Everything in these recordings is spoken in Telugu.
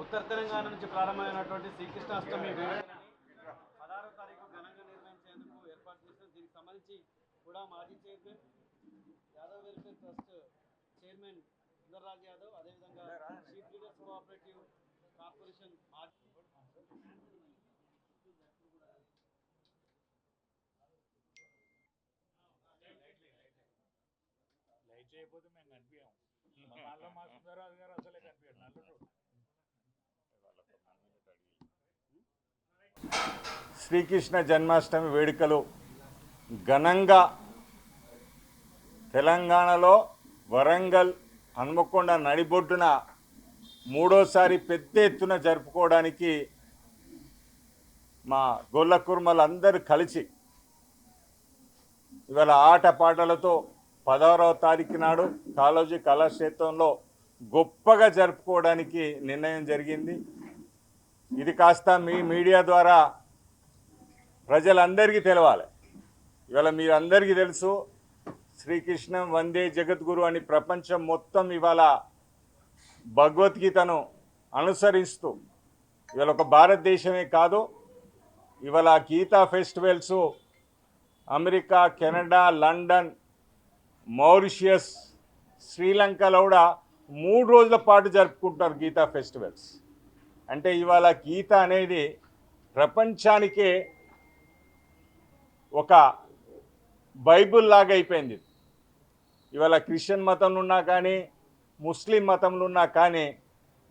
ఉత్తర తెలంగాణ నుంచి ప్రారంభమైనటువంటి శ్రీకృష్ణాష్టమి వేడుకలని పదహారో తారీఖు ఘనంగా నిర్వహించేందుకు ఏర్పాటు చేసిన దీనికి సంబంధించి కూడా మాజీ chairman Yadav welfare trust chairman Sundarraj Yadav అదేవిధంగా చీఫ్ లీడర్స్ కోఆపరేటివ్ కార్పొరేషన్ మాజీ లైట్ చేయకపోతే మేము కనిపించాం మళ్ళీ మా సుందరరాజు గారు శ్రీకృష్ణ జన్మాష్టమి వేడుకలు ఘనంగా తెలంగాణలో వరంగల్ హన్మకొండ నడిబొడ్డున మూడోసారి పెద్ద ఎత్తున జరుపుకోవడానికి మా గొల్ల కుర్మలందరూ కలిసి ఇవాళ ఆటపాటలతో పదహారవ తారీఖు నాడు కాళోజీ కళాక్షేత్రంలో గొప్పగా జరుపుకోవడానికి నిర్ణయం జరిగింది. ఇది కాస్త మీ మీడియా ద్వారా ప్రజలందరికీ తెలవాలి. ఇవాళ మీరందరికీ తెలుసు శ్రీకృష్ణం వందే జగద్గురు అని ప్రపంచం మొత్తం ఇవాళ భగవద్గీతను అనుసరిస్తూ ఇవాళ ఒక భారతదేశమే కాదు ఇవాళ Gita festivals America Canada London Mauritius శ్రీలంకలో కూడా మూడు రోజుల పాటు జరుపుకుంటున్నారు గీతా ఫెస్టివల్స్. అంటే ఇవాళ గీత అనేది ప్రపంచానికే ఒక బైబుల్ లాగా అయిపోయింది. ఇవాళ క్రిస్టియన్ మతంలో ఉన్నా కానీ ముస్లిం మతంలో ఉన్నా కానీ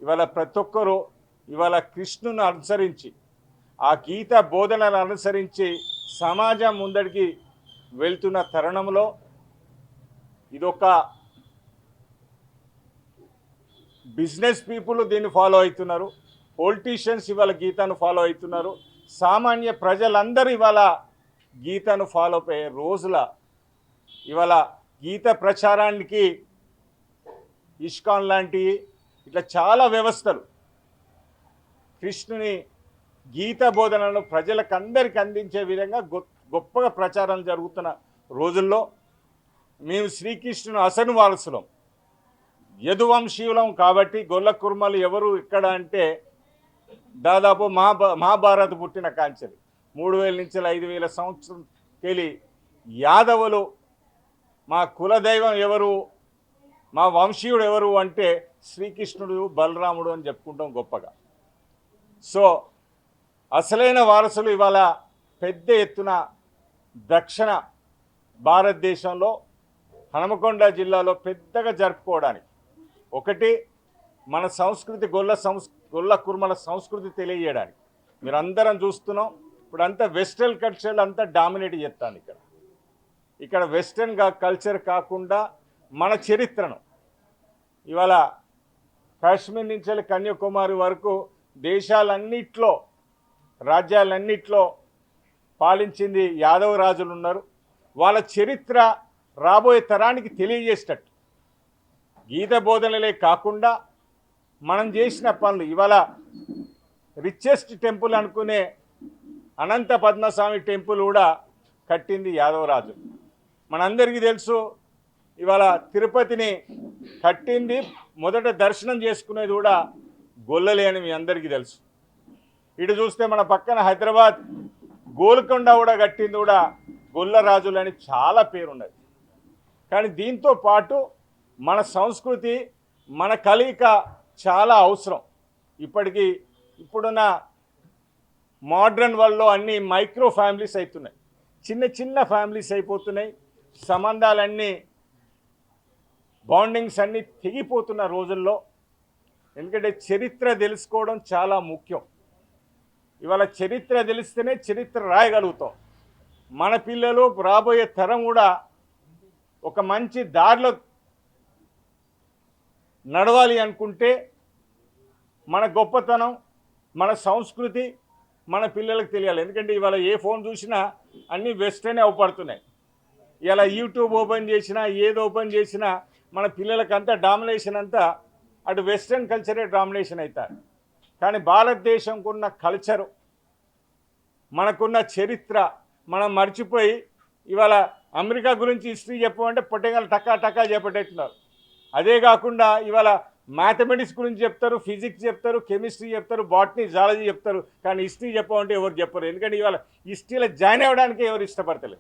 ఇవాళ ప్రతి ఒక్కరూ ఇవాళ కృష్ణుని అనుసరించి ఆ గీత బోధనలు అనుసరించి సమాజం ముందడికి వెళ్తున్న తరుణంలో ఇదొక బిజినెస్ పీపుల్ దీన్ని ఫాలో అవుతున్నారు. పొలిటీషియన్స్ ఇవాళ గీతను ఫాలో అవుతున్నారు. సామాన్య ప్రజలందరూ ఇవాళ గీతను ఫాలో అయ్యే రోజుల ఇవాళ గీత ప్రచారానికి ఇష్కాన్ లాంటి ఇట్లా చాలా వ్యవస్థలు. కృష్ణుని గీత బోధనను ప్రజలకు అందరికీ అందించే విధంగా గొ- గొప్పగా ప్రచారం జరుగుతున్న రోజుల్లో మేము శ్రీకృష్ణుని అసను వారసులం. యదువంశీయులం కాబట్టి గొల్ల కుర్మలు ఎవరు ఇక్కడ అంటే దాదాపు మహాభా మహాభారత పుట్టిన కాంచెలు. మూడు వేల నుంచి ఐదు వేల సంవత్సరం కెలి యాదవులు మా కులదైవం ఎవరు మా వంశీయుడు ఎవరు అంటే శ్రీకృష్ణుడు బలరాముడు అని చెప్పుకుంటాం గొప్పగా. సో అసలైన వారసులు ఇవాళ పెద్ద ఎత్తున దక్షిణ భారతదేశంలో హనుమకొండ జిల్లాలో పెద్దగా జరుపుకోవడానికి ఒకటి మన సంస్కృతి గొల్ల సంస్ గొల్ల కుర్మల సంస్కృతి తెలియజేయడానికి. మీరు అందరం చూస్తున్నాం ఇప్పుడు అంతా వెస్ట్రన్ కల్చర్ అంతా డామినేట్ చేస్తాను ఇక్కడ. ఇక్కడ వెస్ట్రన్ కల్చర్ కాకుండా మన చరిత్రను. ఇవాళ కాశ్మీర్ నుంచి కన్యాకుమారి వరకు దేశాలన్నిట్లో రాజ్యాలన్నిట్లో పాలించింది యాదవ రాజులు ఉన్నారు. వాళ్ళ చరిత్ర రాబోయే తరానికి తెలియజేసేటట్టు. గీత బోధనలే కాకుండా మనం చేసిన పనులు ఇవాళ రిచెస్ట్ టెంపుల్ అనుకునే అనంత పద్మస్వామి టెంపుల్ కూడా కట్టింది యాదవరాజు. మనందరికీ తెలుసు ఇవాళ తిరుపతిని కట్టింది మొదట దర్శనం చేసుకునేది కూడా గొల్లలే అని మీ అందరికీ తెలుసు. ఇటు చూస్తే మన పక్కన హైదరాబాద్ గోల్కొండ కూడా కట్టింది కూడా గొల్ల రాజులని చాలా పేరున్నది. కానీ దీంతో పాటు మన సంస్కృతి మన కలయిక చాలా అవసరం. ఇప్పటికీ ఇప్పుడున్న మోడ్రన్ వరల్డ్లో అన్ని మైక్రో ఫ్యామిలీస్ అవుతున్నాయి చిన్న చిన్న ఫ్యామిలీస్ అయిపోతున్నాయి. సంబంధాలన్నీ బాండింగ్స్ అన్నీ తెగిపోతున్న రోజుల్లో ఎందుకంటే చరిత్ర తెలుసుకోవడం చాలా ముఖ్యం. ఇవాళ చరిత్ర తెలిస్తేనే చరిత్ర రాయగలుగుతాం. మన పిల్లలు రాబోయే తరం కూడా ఒక మంచి దారిలో నడవాలి అనుకుంటే మన గొప్పతనం మన సంస్కృతి మన పిల్లలకు తెలియాలి. ఎందుకంటే ఇవాళ ఏ ఫోన్ చూసినా అన్నీ వెస్ట్రనే అవపడుతున్నాయి. ఇలా యూట్యూబ్ ఓపెన్ చేసినా ఏది ఓపెన్ చేసినా మన పిల్లలకి అంతా డామినేషన్ అంతా అటు వెస్ట్రన్ కల్చరే డామినేషన్ అవుతారు. కానీ భారతదేశంకు ఉన్న కల్చరు మనకున్న చరిత్ర మనం మర్చిపోయి ఇవాళ అమెరికా గురించి హిస్టరీ చెప్పమంటే పొట్టగల టకా టకా చేపట్టేస్తున్నారు. అదే కాకుండా ఇవాళ మ్యాథమెటిక్స్ గురించి చెప్తారు ఫిజిక్స్ చెప్తారు కెమిస్ట్రీ చెప్తారు బాటనీ జాలజీ చెప్తారు కానీ హిస్టరీ చెప్పమంటే ఎవరు చెప్పరు. ఎందుకంటే ఇవాళ హిస్టరీలో జాయిన్ అవ్వడానికి ఎవరు ఇష్టపడతలేరు.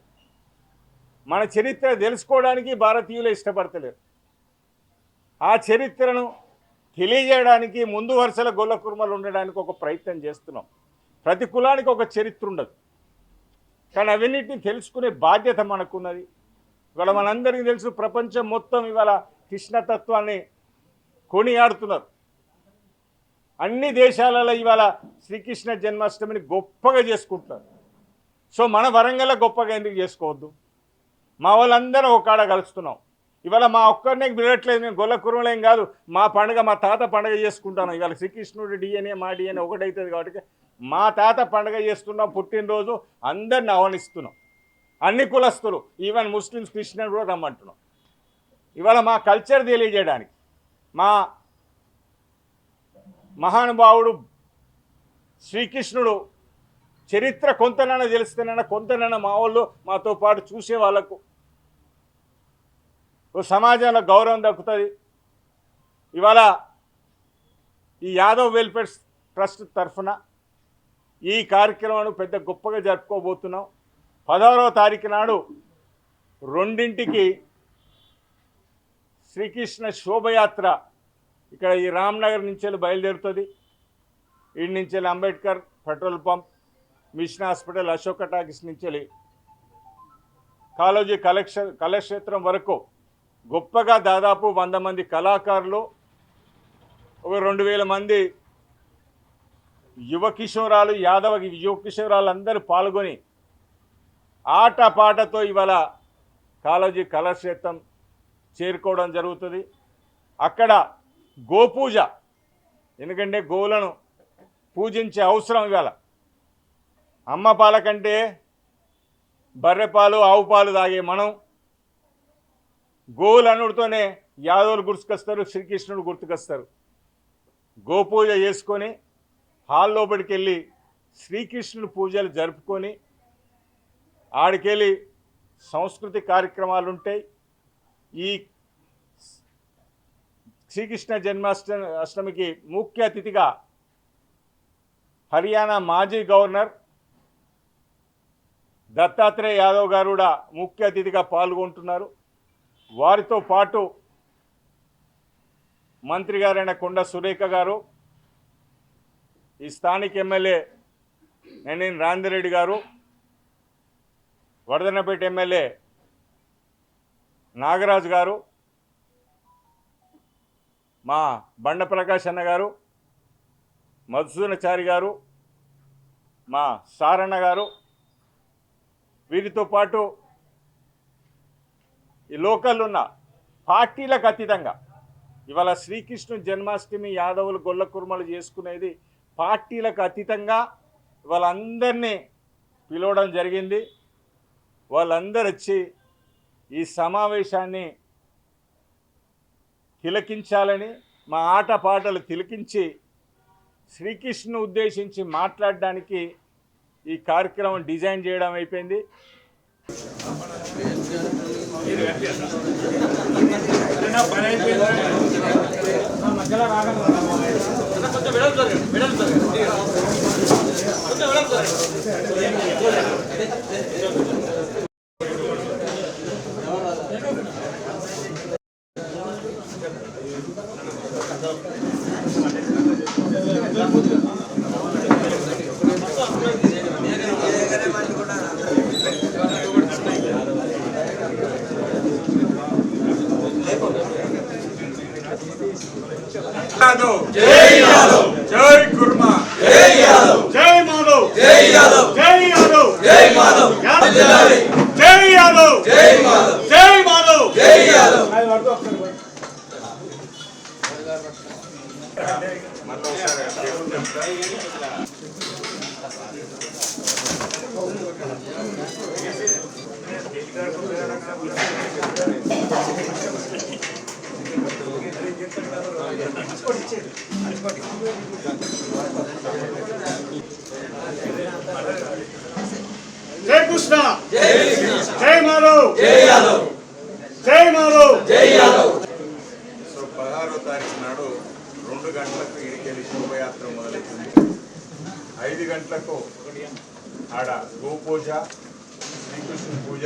మన చరిత్ర తెలుసుకోవడానికి భారతీయులు ఇష్టపడతలేరు. ఆ చరిత్రను తెలియజేయడానికి ముందు వరుసల గొల్ల కుర్మలు ఉండడానికి ఒక ప్రయత్నం చేస్తున్నాం. ప్రతి కులానికి ఒక చరిత్ర ఉండదు. కానీ అవన్నిటిని తెలుసుకునే బాధ్యత మనకున్నది. ఇవాళ మనందరికీ తెలుసు ప్రపంచం మొత్తం ఇవాళ కృష్ణతత్వాన్ని కొనియాడుతున్నారు. అన్ని దేశాలలో ఇవాళ శ్రీకృష్ణ జన్మాష్టమిని గొప్పగా చేసుకుంటున్నారు. సో మన వరంగల్ గొప్పగా ఎందుకు చేసుకోవద్దు? మా వాళ్ళందరం ఒక కలుస్తున్నాం. ఇవాళ మా ఒక్కరినే వినట్లేదు మేము గొల్ల కురుమలేం కాదు. మా పండుగ మా తాత పండుగ చేసుకుంటాను. ఇవాళ శ్రీకృష్ణుడి డిఎన్ఏ మా డిఎన్ఏ ఒకటవుతుంది కాబట్టి మా తాత పండుగ చేస్తున్నాం పుట్టినరోజు అందరిని ఆహ్వానిస్తున్నాం. అన్ని కులస్తులు ఈవెన్ ముస్లిమ్స్ క్రిస్టియన్ కూడా రమ్మంటున్నాం. ఇవాళ మా కల్చర్ తెలియజేయడానికి మా మహానుభావుడు శ్రీకృష్ణుడు చరిత్ర కొంతనైనా తెలిస్తేనైనా కొంతనైనా మా వాళ్ళు మాతో పాటు చూసే వాళ్ళకు సమాజంలో గౌరవం దక్కుతుంది. ఇవాళ ఈ యాదవ్ వెల్ఫేర్ ట్రస్ట్ తరఫున ఈ కార్యక్రమాన్ని పెద్ద గొప్పగా జరుపుకోబోతున్నాం. పదహారవ తారీఖు నాడు రెండింటికి శ్రీకృష్ణ శోభయాత్ర ఇక్కడ ఈ రామ్నగర్ నుంచి వెళ్ళి బయలుదేరుతుంది. ఈడి నుంచి వెళ్ళి Ambedkar petrol pump mission hospital Ashoka talkies నుంచి వెళ్ళి కాలోజీ కలక్ష కళాక్షేత్రం వరకు గొప్పగా దాదాపు వంద మంది కళాకారులు ఒక రెండు వేల మంది యువ కిషోరాలు యాదవ యువ కిషోరాలు అందరూ పాల్గొని ఆట పాటతో ఇవాళ కాళోజీ కళాక్షేత్రం చేరుకోవడం జరుగుతుంది. అక్కడ గోపూజ ఎందుకంటే గోవులను పూజించే అవసరం ఇవాళ. అమ్మ పాల కంటే బర్రె పాలు ఆవు పాలు తాగే మనం గోవులు అనుడితోనే యాదవులు గుర్తుకొస్తారు శ్రీకృష్ణుడు గుర్తుకొస్తారు. గోపూజ చేసుకొని హాల్ లోపలికి వెళ్ళి శ్రీకృష్ణుడు పూజలు జరుపుకొని ఆడికెళ్ళి సంస్కృతి కార్యక్రమాలు ఉంటాయి ఈ శ్రీకృష్ణ జన్మాష్టమి అష్టమికి ముఖ్య అతిథిగా హర్యానా మాజీ గవర్నర్ దత్తాత్రేయ యాదవ్ గారు కూడా ముఖ్య అతిథిగా పాల్గొంటున్నారు. వారితో పాటు మంత్రి గారైన కొండ సురేఖ గారు ఈ స్థానిక ఎమ్మెల్యే నేనేని రాందిరెడ్డి గారు వరదనపేట ఎమ్మెల్యే నాగరాజు గారు మా బండ ప్రకాష్ అన్న గారు మధుసూనచారి గారు మా సారన్న గారు వీరితో పాటు ఈ లోకల్ ఉన్న పార్టీలకు అతీతంగా ఇవాళ శ్రీకృష్ణ జన్మాష్టమి యాదవులు గొల్ల కుర్మలు చేసుకునేది పార్టీలకు అతీతంగా వాళ్ళందరినీ పిలవడం జరిగింది. వాళ్ళందరూ వచ్చి ఈ సమావేశాన్ని తిలకించాలని మా ఆట పాటలు తిలకించి శ్రీకృష్ణుని ఉద్దేశించి మాట్లాడడానికి ఈ కార్యక్రమం డిజైన్ చేయడం అయిపోయింది. యాదవ్. జై యాదవ్. జై కుర్మా. జై యాదవ్. జై మాధవ్. జై యాదవ్. జై యాదవ్. జై మాధవ్. జై యాదవ్. జై మాధవ్. జై మాధవ్. జై యాదవ్. జై కృష్ణ. జై జై మాధవ్. జై యాదవ్. జై మాధవ్. జై యాదవ్. పదహారో తారీఖు నాడు రెండు గంటలకు ఇడికెళ్ళి శోభయాత్ర మొదలవుతుంది ఐదు గంటలకు ఆడ గోపూజ శ్రీకృష్ణ పూజ